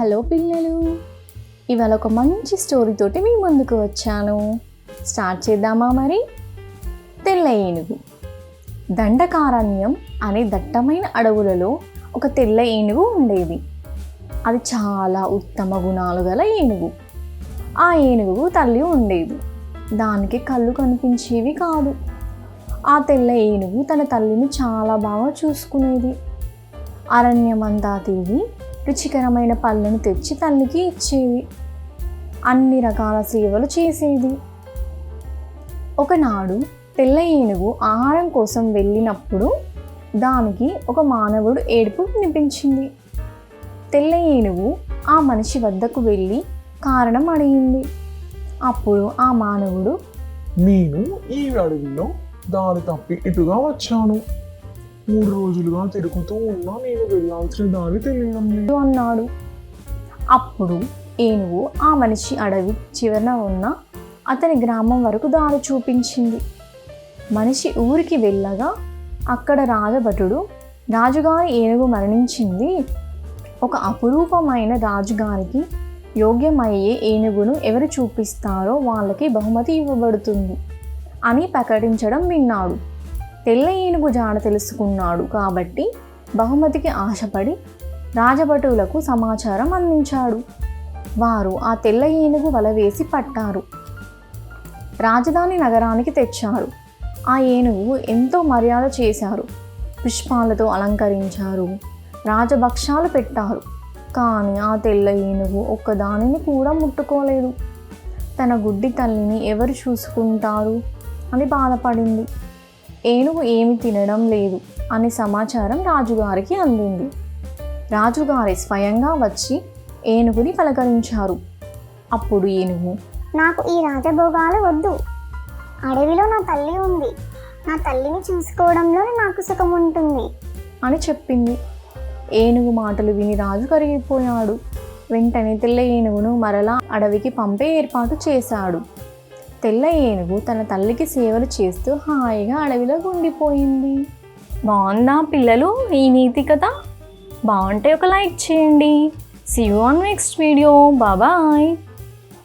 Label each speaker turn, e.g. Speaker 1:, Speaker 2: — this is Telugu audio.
Speaker 1: హలో పిల్లలు. ఇవాళ ఒక మంచి స్టోరీతోటి మీ ముందుకు వచ్చాను. స్టార్ట్ చేద్దామా మరి? తెల్ల ఏనుగు. దండకారణ్యం అనే దట్టమైన అడవులలో ఒక తెల్ల ఏనుగు ఉండేది. అది చాలా ఉత్తమ గుణాలు గల ఏనుగు. ఆ ఏనుగు తల్లి ఉండేది. దానికి కళ్ళు కనిపించేవి కాదు. ఆ తెల్ల ఏనుగు తన తల్లిని చాలా బాగా చూసుకునేది. అరణ్యమంతా తిరిగి రుచికరమైన పళ్ళను తెచ్చి తల్లికి ఇచ్చేది అన్ని రకాల సేవలు చేసేది. ఒకనాడు తెల్ల ఏనుగు ఆహారం కోసం వెళ్ళినప్పుడు దానికి ఒక మానవుడు ఏడుపు వినిపించింది. తెల్ల ఏనుగు ఆ మనిషి వద్దకు వెళ్ళి కారణం అడిగింది. అప్పుడు ఆ మానవుడు
Speaker 2: నేను ఈ అడవిలో దారి తప్పి ఇటుగా వచ్చాను. మూడు రోజులుగా తిరుగుతూ ఉన్నా నేను వెళ్ళాల్సిన దారి తెలియడం లేదు.
Speaker 1: అన్నాడు? అప్పుడు ఏనుగు ఆ మనిషి అడవి చివరన ఉన్న అతని గ్రామం వరకు దారి చూపించింది. మనిషి ఊరికి వెళ్ళగా అక్కడ రాజభటుడు రాజుగారి ఏనుగు మరణించింది. ఒక అపురూపమైన రాజుగారికి యోగ్యమయ్యే ఏనుగును ఎవరు చూపిస్తారో వాళ్ళకి బహుమతి ఇవ్వబడుతుంది అని ప్రకటించడం విన్నాడు. తెల్ల ఏనుగు జాడ తెలుసుకున్నాడు కాబట్టి బహుమతికి ఆశపడి రాజభటువులకు సమాచారం అందించాడు. వారు ఆ తెల్ల ఏనుగు వల వేసి పట్టారు. రాజధాని నగరానికి తెచ్చారు. ఆ ఏనుగు ఎంతో మర్యాద చేశారు. పుష్పాలతో అలంకరించారు. రాజభక్షాలు పెట్టారు. కానీ ఆ తెల్ల ఏనుగు ఒక్కదానిని కూడా ముట్టుకోలేదు. తన గుడ్డి తల్లిని ఎవరు చూసుకుంటారు? అని బాధపడింది. ఏనుగు ఏమి తినడం లేదు అనే సమాచారం రాజుగారికి అందింది. రాజుగారి స్వయంగా వచ్చి ఏనుగుని పలకరించారు. అప్పుడు ఏనుగు
Speaker 3: నాకు ఈ రాజభోగాలు వద్దు. అడవిలో నా తల్లి ఉంది. నా తల్లిని చూసుకోవడంలో నాకు సుఖం ఉంటుంది
Speaker 1: అని చెప్పింది. ఏనుగు మాటలు విని రాజు కరిగిపోయాడు. వెంటనే తెల్ల ఏనుగును మరలా అడవికి పంపే ఏర్పాటు చేశాడు. తెల్ల ఏనుగు తన తల్లికి సేవలు చేస్తూ హాయిగా అడవిలో ఉండిపోయింది. బాగుందా పిల్లలు? ఈ నీతి కథ? బాగుంటే ఒక లైక్ చేయండి. See you on next video బాబాయ్